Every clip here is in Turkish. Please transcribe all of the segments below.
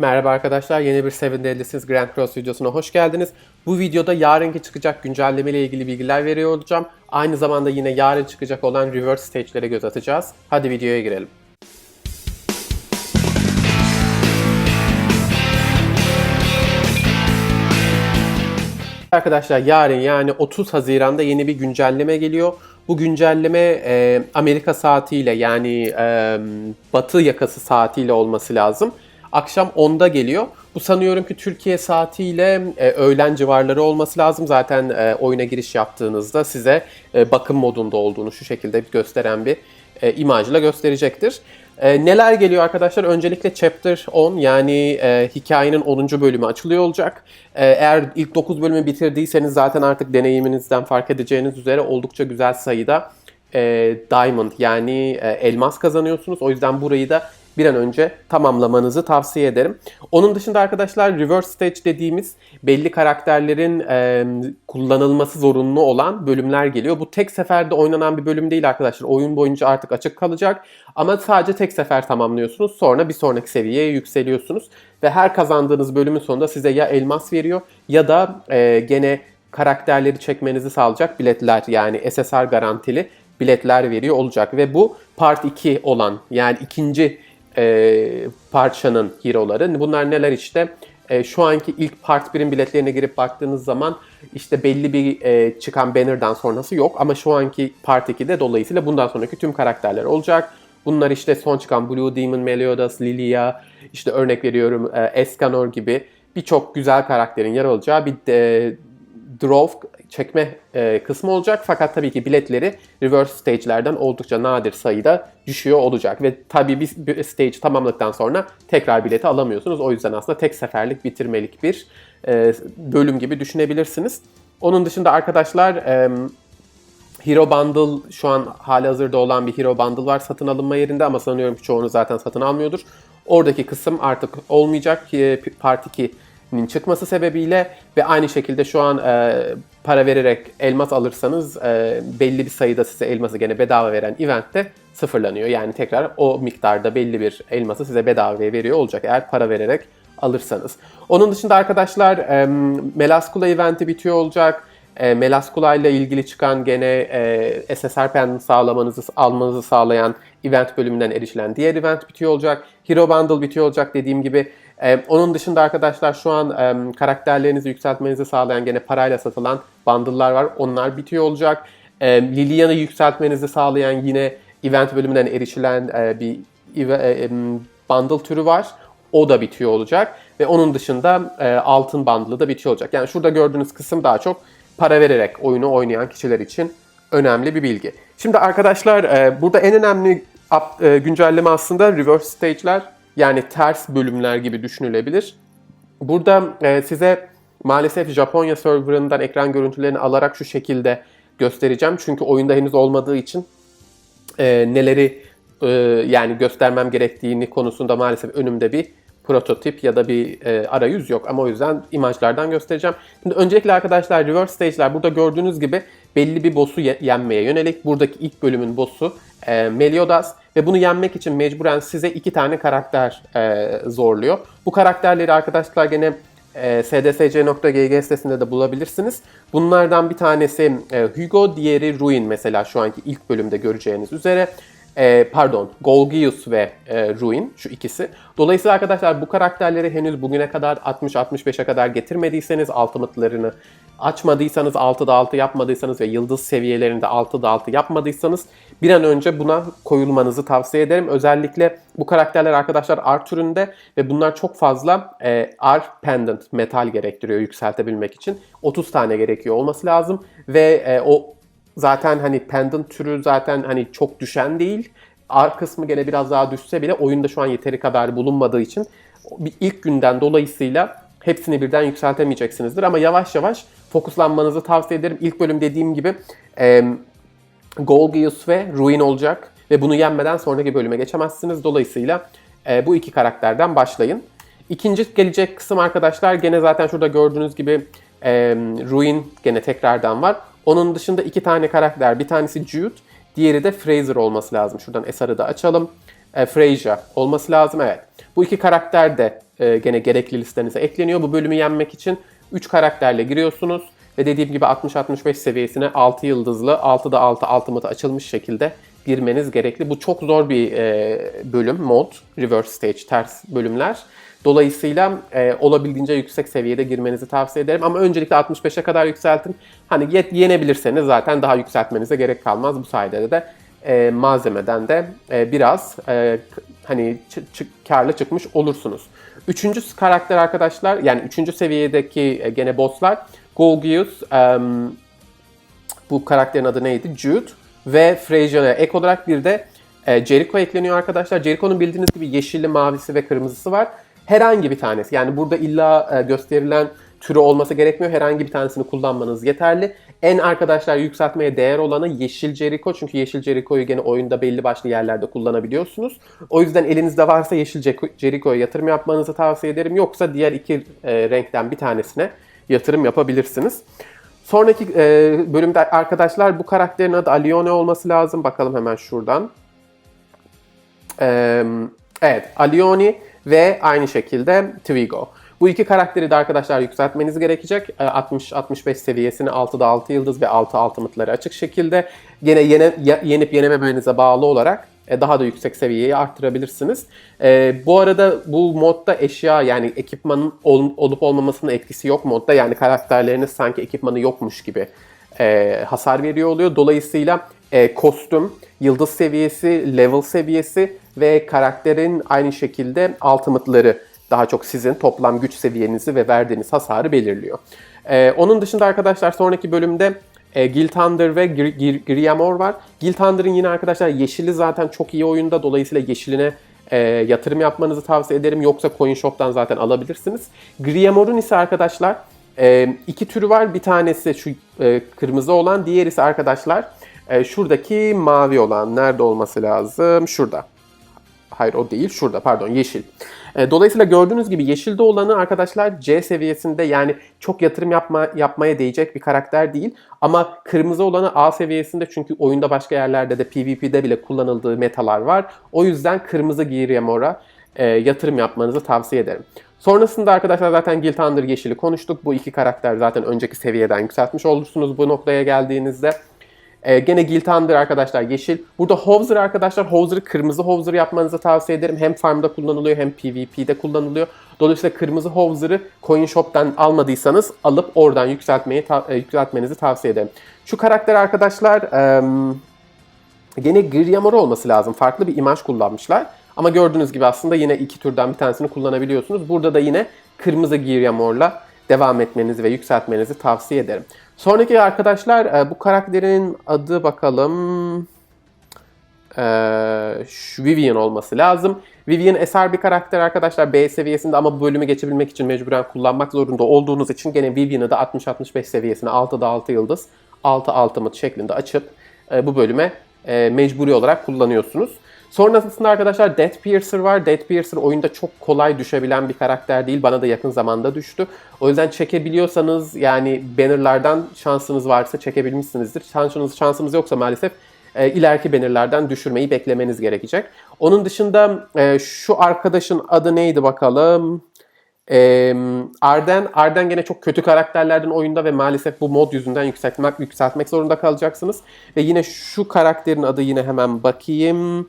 Merhaba arkadaşlar, yeni bir Seven Deadly'siniz Grand Cross videosuna hoş geldiniz. Bu videoda yarınki çıkacak güncelleme ile ilgili bilgiler veriyor olacağım. Aynı zamanda yine yarın çıkacak olan Reverse Stage'lere göz atacağız. Hadi videoya girelim. Arkadaşlar yarın yani 30 Haziran'da yeni bir güncelleme geliyor. Bu güncelleme e, Amerika saatiyle yani e, Batı yakası saatiyle olması lazım. Akşam 10'da geliyor. Bu sanıyorum ki Türkiye saatiyle e, öğlen civarları olması lazım. Zaten e, oyuna giriş yaptığınızda size e, bakım modunda olduğunu şu şekilde gösteren bir e, imajla gösterecektir. E, neler geliyor arkadaşlar? Öncelikle Chapter 10 yani e, hikayenin 10. bölümü açılıyor olacak. E, eğer ilk 9 bölümü bitirdiyseniz zaten artık deneyiminizden fark edeceğiniz üzere oldukça güzel sayıda e, Diamond yani e, elmas kazanıyorsunuz. O yüzden burayı da bir an önce tamamlamanızı tavsiye ederim. Onun dışında arkadaşlar reverse stage dediğimiz belli karakterlerin e, kullanılması zorunlu olan bölümler geliyor. Bu tek seferde oynanan bir bölüm değil arkadaşlar. Oyun boyunca artık açık kalacak. Ama sadece tek sefer tamamlıyorsunuz. Sonra bir sonraki seviyeye yükseliyorsunuz. Ve her kazandığınız bölümün sonunda size ya elmas veriyor ya da e, gene karakterleri çekmenizi sağlayacak biletler yani SSR garantili biletler veriyor olacak. Ve bu part 2 olan yani ikinci e, parçanın hero'ları. Bunlar neler işte? E, şu anki ilk part 1'in biletlerine girip baktığınız zaman işte belli bir e, çıkan banner'dan sonrası yok. Ama şu anki part 2'de dolayısıyla bundan sonraki tüm karakterler olacak. Bunlar işte son çıkan Blue Demon, Meliodas, Lilia, işte örnek veriyorum e, Escanor gibi birçok güzel karakterin yer alacağı bir e, draw çekme e, kısmı olacak. Fakat tabii ki biletleri reverse stage'lerden oldukça nadir sayıda düşüyor olacak. Ve tabii bir, stage tamamladıktan sonra tekrar bileti alamıyorsunuz. O yüzden aslında tek seferlik bitirmelik bir e, bölüm gibi düşünebilirsiniz. Onun dışında arkadaşlar e, Hero Bundle şu an hali hazırda olan bir Hero Bundle var satın alınma yerinde ama sanıyorum ki çoğunu zaten satın almıyordur. Oradaki kısım artık olmayacak. Part 2'nin çıkması sebebiyle ve aynı şekilde şu an e, para vererek elmas alırsanız e, belli bir sayıda size elması gene bedava veren eventte sıfırlanıyor. Yani tekrar o miktarda belli bir elması size bedava veriyor olacak eğer para vererek alırsanız. Onun dışında arkadaşlar e, Melaskula eventi bitiyor olacak. E, Melaskula ile ilgili çıkan gene e, SSR pen sağlamanızı almanızı sağlayan event bölümünden erişilen diğer event bitiyor olacak. Hero Bundle bitiyor olacak dediğim gibi. E, onun dışında arkadaşlar şu an e, karakterlerinizi yükseltmenizi sağlayan gene parayla satılan bundle'lar var. Onlar bitiyor olacak. E, Lilian'ı yükseltmenizi sağlayan yine event bölümünden erişilen e, bir e, bundle türü var. O da bitiyor olacak. Ve onun dışında e, altın bundle'ı da bitiyor olacak. Yani şurada gördüğünüz kısım daha çok para vererek oyunu oynayan kişiler için önemli bir bilgi. Şimdi arkadaşlar e, burada en önemli güncelleme aslında reverse stage'ler yani ters bölümler gibi düşünülebilir. Burada e, size maalesef Japonya serverından ekran görüntülerini alarak şu şekilde göstereceğim. Çünkü oyunda henüz olmadığı için e, neleri e, yani göstermem gerektiğini konusunda maalesef önümde bir prototip ya da bir e, arayüz yok ama o yüzden imajlardan göstereceğim. Şimdi öncelikle arkadaşlar reverse stage'ler burada gördüğünüz gibi belli bir boss'u yenmeye yönelik. Buradaki ilk bölümün boss'u e, Meliodas ve bunu yenmek için mecburen size iki tane karakter e, zorluyor. Bu karakterleri arkadaşlar gene e, sdsc.gg sitesinde de bulabilirsiniz. Bunlardan bir tanesi e, Hugo, diğeri Ruin mesela şu anki ilk bölümde göreceğiniz üzere. E, pardon, Golgius ve e, Ruin şu ikisi. Dolayısıyla arkadaşlar bu karakterleri henüz bugüne kadar 60-65'e kadar getirmediyseniz Ultimate'larını açmadıysanız 6'da 6 yapmadıysanız ve yıldız seviyelerinde 6'da 6 yapmadıysanız bir an önce buna koyulmanızı tavsiye ederim. Özellikle bu karakterler arkadaşlar R türünde ve bunlar çok fazla e, R pendant metal gerektiriyor yükseltebilmek için. 30 tane gerekiyor olması lazım ve e, o zaten hani pendant türü zaten hani çok düşen değil. R kısmı gene biraz daha düşse bile oyunda şu an yeteri kadar bulunmadığı için bir ilk günden dolayısıyla hepsini birden yükseltemeyeceksinizdir. Ama yavaş yavaş fokuslanmanızı tavsiye ederim. İlk bölüm dediğim gibi e, Golgius ve Ruin olacak. Ve bunu yenmeden sonraki bölüme geçemezsiniz. Dolayısıyla e, bu iki karakterden başlayın. İkinci gelecek kısım arkadaşlar gene zaten şurada gördüğünüz gibi e, Ruin gene tekrardan var. Onun dışında iki tane karakter. Bir tanesi Jude, diğeri de Fraser olması lazım. Şuradan Esar'ı da açalım. E, Frasier olması lazım evet. Bu iki karakter de e, gene gerekli listenize ekleniyor. Bu bölümü yenmek için 3 karakterle giriyorsunuz. Ve dediğim gibi 60-65 seviyesine 6 yıldızlı 6'da 6 ultimate açılmış şekilde girmeniz gerekli. Bu çok zor bir e, bölüm, mod. Reverse stage, ters bölümler. Dolayısıyla e, olabildiğince yüksek seviyede girmenizi tavsiye ederim. Ama öncelikle 65'e kadar yükseltin. Hani yet, yenebilirseniz zaten daha yükseltmenize gerek kalmaz. Bu sayede de e, malzemeden de e, biraz e, hani karlı çıkmış olursunuz. Üçüncü karakter arkadaşlar yani üçüncü seviyedeki e, gene bosslar Golgius, em, bu karakterin adı neydi? Jude ve Frasier. Ek olarak bir de e, Jericho ekleniyor arkadaşlar. Jericho'nun bildiğiniz gibi yeşilli, mavisi ve kırmızısı var. Herhangi bir tanesi. Yani burada illa e, gösterilen türü olması gerekmiyor. Herhangi bir tanesini kullanmanız yeterli. En arkadaşlar yükseltmeye değer olanı yeşil Jericho. Çünkü yeşil Jericho'yu gene oyunda belli başlı yerlerde kullanabiliyorsunuz. O yüzden elinizde varsa yeşil Jericho- Jericho'ya yatırım yapmanızı tavsiye ederim. Yoksa diğer iki e, renkten bir tanesine yatırım yapabilirsiniz. Sonraki e, bölümde arkadaşlar bu karakterin adı Alione olması lazım. Bakalım hemen şuradan. Ee, evet, Alioni ve aynı şekilde Twigo. Bu iki karakteri de arkadaşlar yükseltmeniz gerekecek. Ee, 60-65 seviyesini 6'da 6 yıldız ve 6 ultimate'ları açık şekilde. Gene yene, ye- yenip yenememenize bağlı olarak e, daha da yüksek seviyeyi arttırabilirsiniz. Ee, bu arada bu modda eşya yani ekipmanın ol- olup olmamasının etkisi yok modda. Yani karakterleriniz sanki ekipmanı yokmuş gibi e, hasar veriyor oluyor. Dolayısıyla e, kostüm, yıldız seviyesi, level seviyesi ve karakterin aynı şekilde ultimate'ları daha çok sizin toplam güç seviyenizi ve verdiğiniz hasarı belirliyor. E, onun dışında arkadaşlar sonraki bölümde e, Gil Thunder ve Gr- Gr- Griamor var. Gil Thunder'ın yine arkadaşlar yeşili zaten çok iyi oyunda. Dolayısıyla yeşiline e, yatırım yapmanızı tavsiye ederim. Yoksa Coin Shop'tan zaten alabilirsiniz. Griamor'un ise arkadaşlar e, iki türü var. Bir tanesi şu e, kırmızı olan, diğeri ise arkadaşlar e, şuradaki mavi olan. Nerede olması lazım? Şurada. Hayır o değil. Şurada pardon yeşil. E, Dolayısıyla gördüğünüz gibi yeşilde olanı arkadaşlar C seviyesinde yani çok yatırım yapma, yapmaya değecek bir karakter değil. Ama kırmızı olanı A seviyesinde çünkü oyunda başka yerlerde de PvP'de bile kullanıldığı metalar var. O yüzden kırmızı Giriamor'a e, yatırım yapmanızı tavsiye ederim. Sonrasında arkadaşlar zaten Guild Thunder yeşili konuştuk. Bu iki karakter zaten önceki seviyeden yükseltmiş olursunuz bu noktaya geldiğinizde. Ee, gene Guild Thunder arkadaşlar yeşil. Burada Howzer arkadaşlar Howzer'ı kırmızı Howzer yapmanızı tavsiye ederim. Hem farmda kullanılıyor hem PvP'de kullanılıyor. Dolayısıyla kırmızı Howzer'ı Coin Shop'tan almadıysanız alıp oradan yükseltmeyi ta- e, yükseltmenizi tavsiye ederim. Şu karakter arkadaşlar em, gene Griamor olması lazım. Farklı bir imaj kullanmışlar. Ama gördüğünüz gibi aslında yine iki türden bir tanesini kullanabiliyorsunuz. Burada da yine kırmızı Griamor'la devam etmenizi ve yükseltmenizi tavsiye ederim. Sonraki arkadaşlar e, bu karakterin adı bakalım e, Vivian olması lazım. Vivian eser bir karakter arkadaşlar B seviyesinde ama bu bölümü geçebilmek için mecburen kullanmak zorunda olduğunuz için gene Vivian'ı da 60-65 seviyesine 6'da 6 yıldız 6 ultimate şeklinde açıp e, bu bölüme e, mecburi olarak kullanıyorsunuz. Sonrasında arkadaşlar Death Piercer var. Death Piercer oyunda çok kolay düşebilen bir karakter değil. Bana da yakın zamanda düştü. O yüzden çekebiliyorsanız yani bannerlardan şansınız varsa çekebilmişsinizdir. Şansınız, şansınız yoksa maalesef e, ileriki bannerlardan düşürmeyi beklemeniz gerekecek. Onun dışında e, şu arkadaşın adı neydi bakalım? E, Arden. Arden gene çok kötü karakterlerden oyunda ve maalesef bu mod yüzünden yükseltmek, yükseltmek zorunda kalacaksınız. Ve yine şu karakterin adı yine hemen bakayım.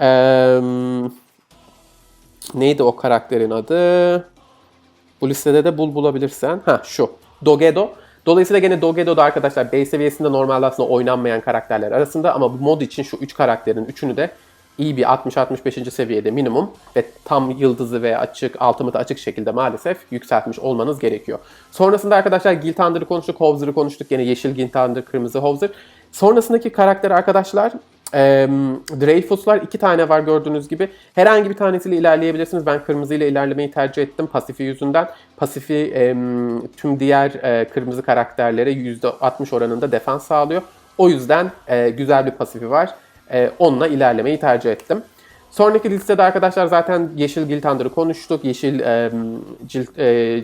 Eee, neydi o karakterin adı? Bu listede de bul bulabilirsen. Ha şu. Dogedo. Dolayısıyla gene Dogedo da arkadaşlar B seviyesinde normalde aslında oynanmayan karakterler arasında ama bu mod için şu 3 karakterin üçünü de iyi bir 60-65. seviyede minimum ve tam yıldızı ve açık, ultimate açık şekilde maalesef yükseltmiş olmanız gerekiyor. Sonrasında arkadaşlar Guild Thunder'ı konuştuk, Howzer'ı konuştuk. Yine yeşil Guild Thunder, kırmızı Howzer. Sonrasındaki karakter arkadaşlar Eee Dreyfus'lar iki tane var gördüğünüz gibi. Herhangi bir tanesiyle ilerleyebilirsiniz. Ben kırmızıyla ilerlemeyi tercih ettim pasifi yüzünden. Pasifi em, tüm diğer e, kırmızı karakterlere %60 oranında defans sağlıyor. O yüzden e, güzel bir pasifi var. E, onunla ilerlemeyi tercih ettim. Sonraki listede arkadaşlar zaten Yeşil Guild Thunder'ı konuştuk. Yeşil em, cilt, e,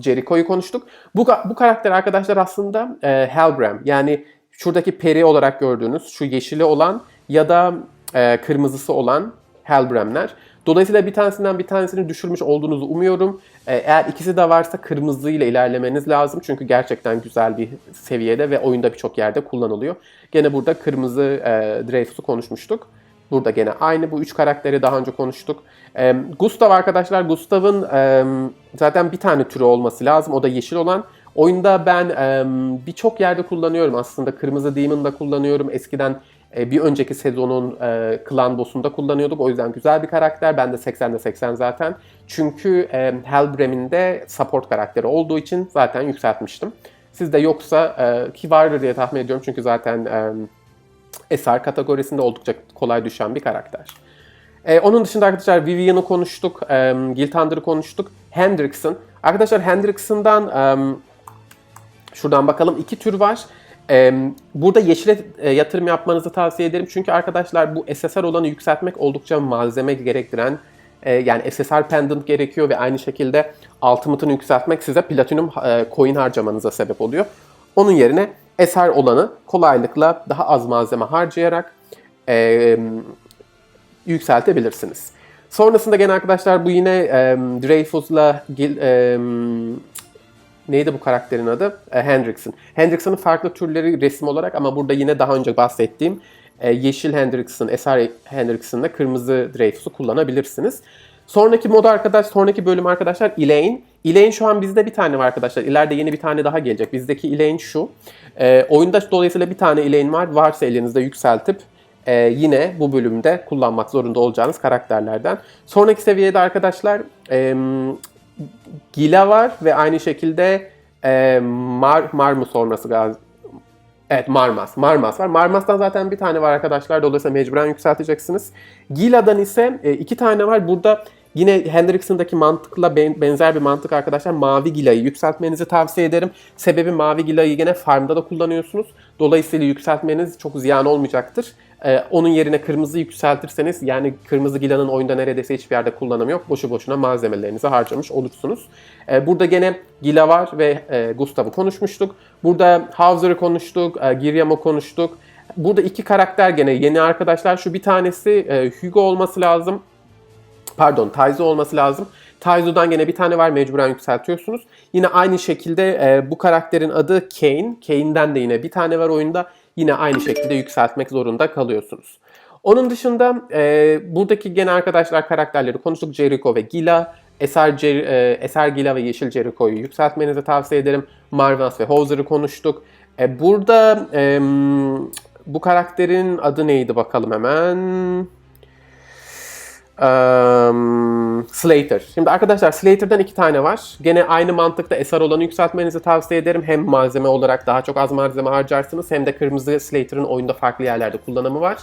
Jericho'yu konuştuk. Bu, bu karakter arkadaşlar aslında e, Helbram. Yani şuradaki peri olarak gördüğünüz şu yeşili olan ya da e, kırmızısı olan Helbram'ler. Dolayısıyla bir tanesinden bir tanesini düşürmüş olduğunuzu umuyorum. Ee, eğer ikisi de varsa kırmızı ile ilerlemeniz lazım. Çünkü gerçekten güzel bir seviyede ve oyunda birçok yerde kullanılıyor. Gene burada kırmızı e, Dreyfus'u konuşmuştuk. Burada gene aynı bu üç karakteri daha önce konuştuk. E, Gustav arkadaşlar Gustav'ın e, zaten bir tane türü olması lazım. O da yeşil olan. Oyunda ben e, birçok yerde kullanıyorum aslında. Kırmızı Demon'da kullanıyorum. Eskiden e, bir önceki sezonun e, Clan Boss'unda kullanıyorduk. O yüzden güzel bir karakter. Ben de 80'de 80 zaten. Çünkü e, Helbram'in de support karakteri olduğu için zaten yükseltmiştim. Sizde yoksa e, ki vardır diye tahmin ediyorum. Çünkü zaten e, eser kategorisinde oldukça kolay düşen bir karakter. Ee, onun dışında arkadaşlar Vivian'ı konuştuk, e, Giltander'ı konuştuk. Hendrickson. Arkadaşlar Hendrickson'dan e, şuradan bakalım iki tür var. Burada yeşile e, yatırım yapmanızı tavsiye ederim. Çünkü arkadaşlar bu SSR olanı yükseltmek oldukça malzeme gerektiren e, yani SSR pendant gerekiyor ve aynı şekilde ultimate'ını yükseltmek size platinum e, coin harcamanıza sebep oluyor. Onun yerine eser olanı kolaylıkla daha az malzeme harcayarak yükseltebilirsiniz. Sonrasında gene arkadaşlar bu yine Dreyfus'la neydi bu karakterin adı? E, Hendrickson. Hendrickson'ın farklı türleri resim olarak ama burada yine daha önce bahsettiğim e, yeşil Hendrickson, eser Hendrickson'la kırmızı Dreyfus'u kullanabilirsiniz. Sonraki mod arkadaş, sonraki bölüm arkadaşlar Elaine. Elaine şu an bizde bir tane var arkadaşlar. İleride yeni bir tane daha gelecek. Bizdeki Elaine şu. E, oyunda dolayısıyla bir tane Elaine var. Varsa elinizde yükseltip e, yine bu bölümde kullanmak zorunda olacağınız karakterlerden. Sonraki seviyede arkadaşlar e, Gila var ve aynı şekilde e, Mar Marmus olması. Evet Marmas. Marmas var. Marmas'tan zaten bir tane var arkadaşlar. Dolayısıyla mecburen yükselteceksiniz. Gila'dan ise e, iki tane var. Burada yine Hendrickson'daki mantıkla benzer bir mantık arkadaşlar. Mavi Gila'yı yükseltmenizi tavsiye ederim. Sebebi Mavi Gila'yı yine farmda da kullanıyorsunuz. Dolayısıyla yükseltmeniz çok ziyan olmayacaktır. Ee, onun yerine kırmızı yükseltirseniz yani kırmızı Gila'nın oyunda neredeyse hiçbir yerde kullanımı yok. Boşu boşuna malzemelerinizi harcamış olursunuz. Ee, burada gene Gila var ve e, Gustav'ı konuşmuştuk. Burada Hauser'ı konuştuk, e, Giryam'ı konuştuk. Burada iki karakter gene yeni arkadaşlar. Şu bir tanesi e, Hugo olması lazım. Pardon Taizo olması lazım. Taizo'dan gene bir tane var mecburen yükseltiyorsunuz. Yine aynı şekilde e, bu karakterin adı Kane. Kane'den de yine bir tane var oyunda. Yine aynı şekilde yükseltmek zorunda kalıyorsunuz. Onun dışında e, buradaki gene arkadaşlar karakterleri konuştuk. Jericho ve Gila. Eser, Jer, e, Eser Gila ve Yeşil Jericho'yu yükseltmenizi tavsiye ederim. Marvels ve Hauser'ı konuştuk. E, burada e, bu karakterin adı neydi bakalım hemen. Um, Slater. Şimdi arkadaşlar Slater'dan iki tane var. Gene aynı mantıkta eser olanı yükseltmenizi tavsiye ederim. Hem malzeme olarak daha çok az malzeme harcarsınız hem de kırmızı Slater'ın oyunda farklı yerlerde kullanımı var.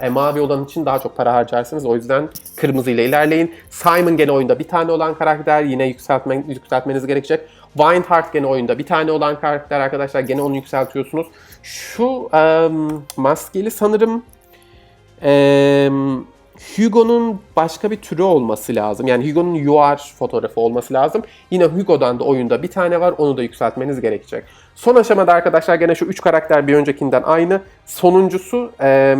E, mavi olan için daha çok para harcarsınız. O yüzden kırmızı ile ilerleyin. Simon gene oyunda bir tane olan karakter. Yine yükseltmen, yükseltmeniz gerekecek. Weinhardt gene oyunda bir tane olan karakter arkadaşlar. Gene onu yükseltiyorsunuz. Şu um, maskeli sanırım um, Hugo'nun başka bir türü olması lazım. Yani Hugo'nun UR fotoğrafı olması lazım. Yine Hugo'dan da oyunda bir tane var. Onu da yükseltmeniz gerekecek. Son aşamada arkadaşlar gene şu üç karakter bir öncekinden aynı. Sonuncusu e,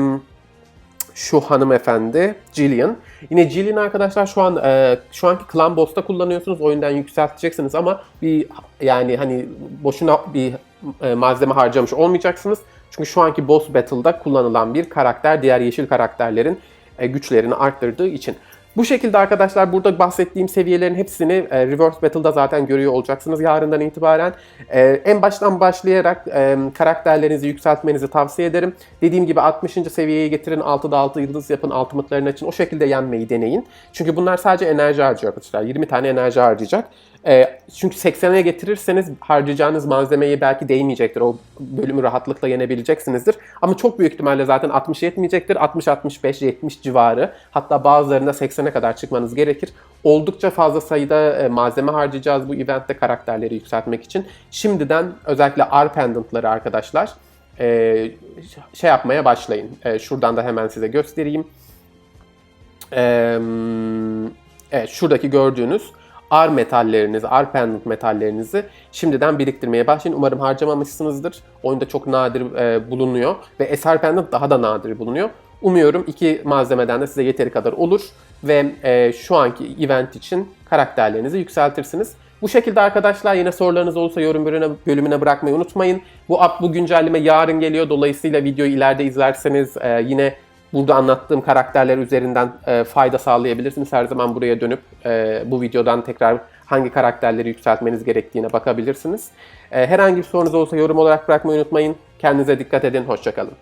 şu hanımefendi Jillian. Yine Jillian arkadaşlar şu an e, şu anki Clan Boss'ta kullanıyorsunuz. Oyundan yükselteceksiniz ama bir yani hani boşuna bir e, malzeme harcamış olmayacaksınız. Çünkü şu anki Boss Battle'da kullanılan bir karakter diğer yeşil karakterlerin güçlerini arttırdığı için. Bu şekilde arkadaşlar burada bahsettiğim seviyelerin hepsini e, Reverse Battle'da zaten görüyor olacaksınız yarından itibaren. E, en baştan başlayarak e, karakterlerinizi yükseltmenizi tavsiye ederim. Dediğim gibi 60. seviyeye getirin, 6'da 6 yıldız yapın, ultimate'larını açın. O şekilde yenmeyi deneyin. Çünkü bunlar sadece enerji harcıyor arkadaşlar. 20 tane enerji harcayacak. E, çünkü 80'e getirirseniz harcayacağınız malzemeyi belki değmeyecektir. O bölümü rahatlıkla yenebileceksinizdir. Ama çok büyük ihtimalle zaten 60 yetmeyecektir. 60, 65, 70 civarı. Hatta bazılarında 80'e kadar çıkmanız gerekir. Oldukça fazla sayıda e, malzeme harcayacağız bu eventte karakterleri yükseltmek için. Şimdiden özellikle R pendantları arkadaşlar e, şey yapmaya başlayın. E, şuradan da hemen size göstereyim. Evet şuradaki gördüğünüz R metallerinizi, R pendant metallerinizi şimdiden biriktirmeye başlayın. Umarım harcamamışsınızdır. Oyunda çok nadir e, bulunuyor ve SR pendant daha da nadir bulunuyor. Umuyorum iki malzemeden de size yeteri kadar olur ve e, şu anki event için karakterlerinizi yükseltirsiniz. Bu şekilde arkadaşlar yine sorularınız olursa yorum bölümüne, bölümüne bırakmayı unutmayın. Bu bu güncelleme yarın geliyor. Dolayısıyla videoyu ileride izlerseniz e, yine burada anlattığım karakterler üzerinden e, fayda sağlayabilirsiniz. Her zaman buraya dönüp e, bu videodan tekrar hangi karakterleri yükseltmeniz gerektiğine bakabilirsiniz. E, herhangi bir sorunuz olursa yorum olarak bırakmayı unutmayın. Kendinize dikkat edin. Hoşçakalın.